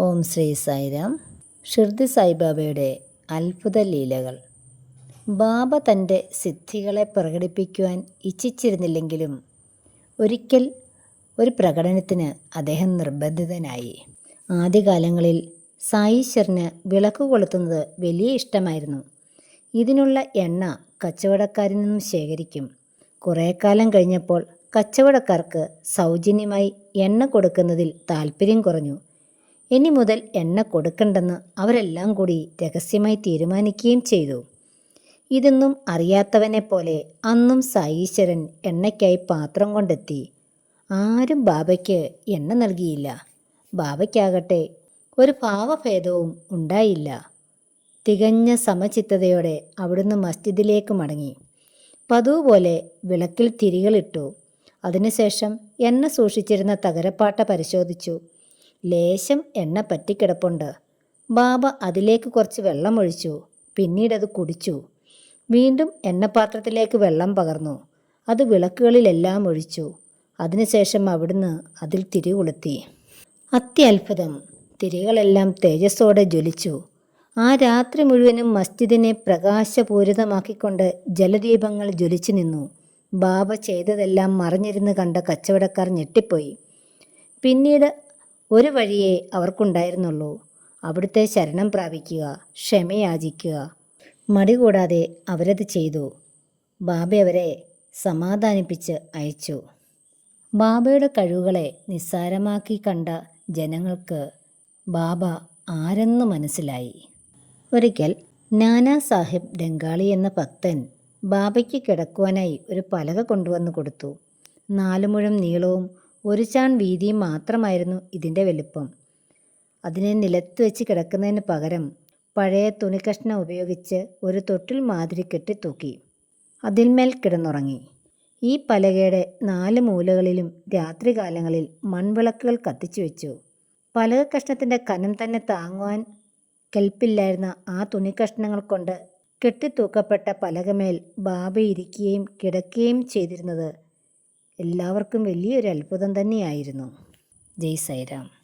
ഓം ശ്രീ സായിരാം. ഷിർദി സായിബാബയുടെ അത്ഭുത ലീലകൾ. ബാബ തന്റെ സിദ്ധികളെ പ്രകടിപ്പിക്കുവാൻ ഇച്ഛിച്ചിരുന്നില്ലെങ്കിലും ഒരിക്കൽ ഒരു പ്രകടനത്തിന് അദ്ദേഹം നിർബന്ധിതനായി. ആദ്യകാലങ്ങളിൽ സായീശ്വരന് വിളക്ക് കൊളുത്തുന്നത് വലിയ ഇഷ്ടമായിരുന്നു. ഇതിനുള്ള എണ്ണ കച്ചവടക്കാരിൽ നിന്നും ശേഖരിക്കും. കുറേ കാലം കഴിഞ്ഞപ്പോൾ കച്ചവടക്കാർക്ക് സൗജന്യമായി എണ്ണ കൊടുക്കുന്നതിൽ താല്പര്യം കുറഞ്ഞു. ഇനി മുതൽ എണ്ണ കൊടുക്കണ്ടെന്ന് അവരെല്ലാം കൂടി രഹസ്യമായി തീരുമാനിക്കുകയും ചെയ്തു. ഇതൊന്നും അറിയാത്തവനെ പോലെ അന്നും സായീശ്വരൻ എണ്ണയ്ക്കായി പാത്രം കൊണ്ടെത്തി. ആരും ബാബയ്ക്ക് എണ്ണ നൽകിയില്ല. ബാബയ്ക്കാകട്ടെ ഒരു ഭാവഭേദവും ഉണ്ടായില്ല. തികഞ്ഞ സമചിത്തതയോടെ അവിടുന്ന് മസ്ജിദിലേക്ക് മടങ്ങി. പതിവ് പോലെ വിളക്കിൽ തിരികളിട്ടു. അതിനുശേഷം എണ്ണ സൂക്ഷിച്ചിരുന്ന തകരപ്പാട്ട പരിശോധിച്ചു. ലേശം എണ്ണ പറ്റിക്കിടപ്പുണ്ട് ബാബ അതിലേക്ക് കുറച്ച് വെള്ളമൊഴിച്ചു പിന്നീടത് കുടിച്ചു. വീണ്ടും എണ്ണപാത്രത്തിലേക്ക് വെള്ളം പകർന്നു. അത് വിളക്കുകളിലെല്ലാം ഒഴിച്ചു. അതിനുശേഷം അവിടുന്ന് അതിൽ തിരി കൊളുത്തി. അത്യത്ഭുതം. തിരികളെല്ലാം തേജസ്സോടെ ജ്വലിച്ചു. ആ രാത്രി മുഴുവനും മസ്ജിദിനെ പ്രകാശപൂരിതമാക്കിക്കൊണ്ട് ജലദീപങ്ങൾ ജ്വലിച്ചു നിന്നു. ബാബ ചെയ്തതെല്ലാം മറിഞ്ഞിരുന്ന് കണ്ട കച്ചവടക്കാർ ഞെട്ടിപ്പോയി. പിന്നീട് ഒരു വഴിയേ അവർക്കുണ്ടായിരുന്നുള്ളൂ. അവിടുത്തെ ശരണം പ്രാപിക്കുക ക്ഷമയാചിക്കുക മടി കൂടാതെ അവരത് ചെയ്തു. ബാബ അവരെ സമാധാനിപ്പിച്ച് അയച്ചു. ബാബയുടെ കഴിവുകളെ നിസ്സാരമാക്കി കണ്ട ജനങ്ങൾക്ക് ബാബ ആരെന്ന് മനസ്സിലായി. ഒരിക്കൽ നാനാ സാഹിബ് ബംഗാളി എന്ന ഭക്തൻ ബാബയ്ക്ക് കിടക്കുവാനായി ഒരു പലക കൊണ്ടുവന്ന് കൊടുത്തു. നാലുമുഴം നീളവും ഒരു ചാൺ വീതിയും മാത്രമായിരുന്നു ഇതിന്റെ വലുപ്പം. അതിനെ നിലത്ത് വെച്ച് കിടക്കുന്നതിന് പകരം പഴയ തുണിക്കഷ്ണം ഉപയോഗിച്ച് ഒരു തൊട്ടിൽ മാതിരി കെട്ടി തൂക്കി. അതിന്മേൽ കിടന്നുറങ്ങി. ഈ പലകയുടെ നാല് മൂലകളിലും രാത്രികാലങ്ങളിൽ മൺവിളക്കുകൾ കത്തിച്ചു വെച്ചു. പലക കഷ്ണത്തിന്റെ കനം തന്നെ താങ്ങുവാൻ കെൽപ്പില്ലായിരുന്ന ആ തുണിക്കഷ്ണങ്ങൾ കൊണ്ട് കെട്ടിത്തൂക്കപ്പെട്ട പലകമേൽ ബാബ ഇരിക്കുകയും കിടക്കുകയും ചെയ്തിരുന്നത് എല്ലാവർക്കും വലിയൊരു അത്ഭുതം തന്നെയായിരുന്നു. ജയ് സൈറാം